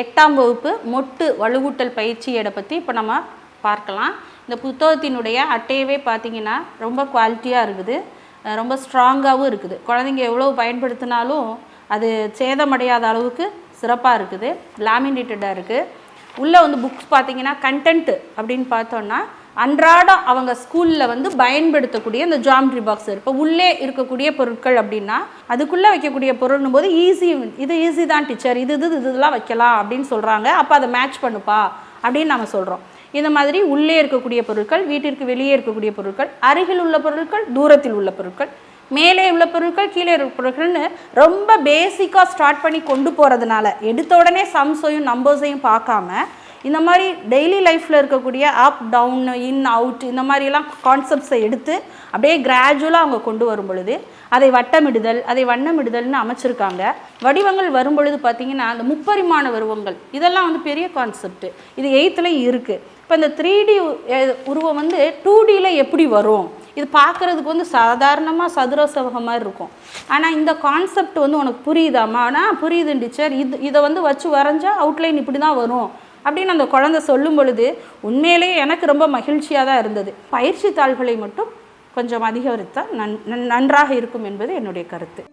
எட்டாம் வகுப்பு மொட்டு வலுவூட்டல் பயிற்சியை பற்றி இப்போ நம்ம பார்க்கலாம். இந்த புத்தகத்தினுடைய அட்டையவே பார்த்தீங்கன்னா ரொம்ப குவாலிட்டியாக இருக்குது. ரொம்ப ஸ்ட்ராங்காகவும் இருக்குது. குழந்தைங்க எவ்வளோ பயன்படுத்தினாலும் அது சேதமடையாத அளவுக்கு சிறப்பாக இருக்குது. லேமினேட்டடாக இருக்குது உள்ளே வந்து புக்ஸ் பார்த்தீங்கன்னா கண்டென்ட்டு அப்படின்னு பார்த்தோன்னா அன்றாடம் அவங்க ஸ்கூலில் வந்து பயன்படுத்தக்கூடிய இந்த ஜாமெட்ரி பாக்ஸ் இப்போ உள்ளே இருக்கக்கூடிய பொருட்கள் அப்படின்னா அதுக்குள்ளே வைக்கக்கூடிய பொருள்னும் போது ஈஸி இது ஈஸி தான் டீச்சர் இது இது இது இதெல்லாம் வைக்கலாம் அப்படின்னு சொல்கிறாங்க அப்போ அதை மேட்ச் பண்ணுப்பா அப்படின்னு நம்ம சொல்கிறோம் இந்த மாதிரி உள்ளே இருக்கக்கூடிய பொருட்கள் வீட்டிற்கு வெளியே இருக்கக்கூடிய பொருட்கள் அருகில் உள்ள பொருட்கள் தூரத்தில் உள்ள பொருட்கள் மேலே உள்ள பொருட்கள் கீழே உள்ள பொருட்கள்னு ரொம்ப பேசிக்காக ஸ்டார்ட் பண்ணி கொண்டு போகிறதுனால எடுத்த உடனே சம்ஸையும் நம்பர்ஸையும் பார்க்காம இந்த மாதிரி டெய்லி லைஃப்பில் இருக்கக்கூடிய அப் டவுன் இன் அவுட் இந்த மாதிரிலாம் கான்செப்ட்ஸை எடுத்து அப்படியே கிராஜுவலாக அவங்க கொண்டு வரும் பொழுது அதை வட்டமிடுதல் அதை வண்ணமிடுதல்னு அமைச்சிருக்காங்க. வடிவங்கள் வரும் பொழுது பார்த்தீங்கன்னா அந்த முப்பரிமாண உருவங்கள் இதெல்லாம் வந்து பெரிய கான்செப்ட் இது எயித்துலேயும் இருக்குது இப்போ இந்த த்ரீ டி உருவம் வந்து டூ டியில் எப்படி வரும்? இது பார்க்குறதுக்கு வந்து சாதாரணமாக சதுர செவகம் மாதிரி இருக்கும். ஆனால் இந்த கான்செப்ட் வந்து உனக்கு புரியுதாமா ஆனால் புரியுது டீச்சர் இது இதை வந்து வச்சு வரைஞ்சால் அவுட்லைன் இப்படி தான் வரும். அப்படின்னு அந்த குழந்தை சொல்லும் பொழுது உண்மையிலேயே எனக்கு ரொம்ப மகிழ்ச்சியாக தான் இருந்தது. பயிற்சி தாள்களை மட்டும் கொஞ்சம் அதிகரித்தால் நன் நன்- நன்றாக இருக்கும் என்பது என்னுடைய கருத்து.